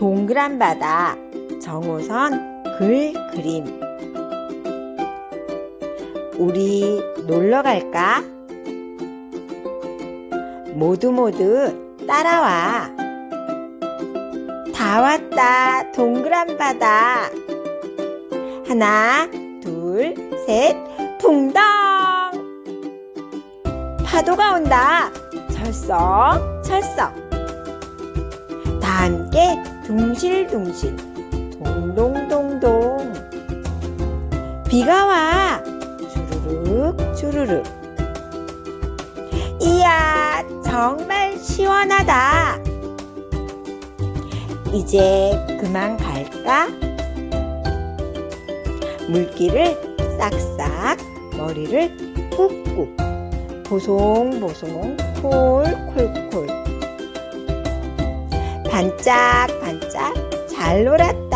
동그란 바다 정호선 글 그림 우리 놀러 갈까? 모두 모두 따라와. 다 왔다, 동그란 바다. 하나, 둘, 셋, 붕덩! 파도가 온다. 철썩, 철썩. 다 함께 둥실둥실, 동동동동. 비가 와. 주르륵, 주르륵. 이야, 정말 시원하다. 이제 그만 갈까? 물기를 싹싹, 머리를 꾹꾹, 보송보송, 콜콜콜. 반짝반짝 잘 놀았다.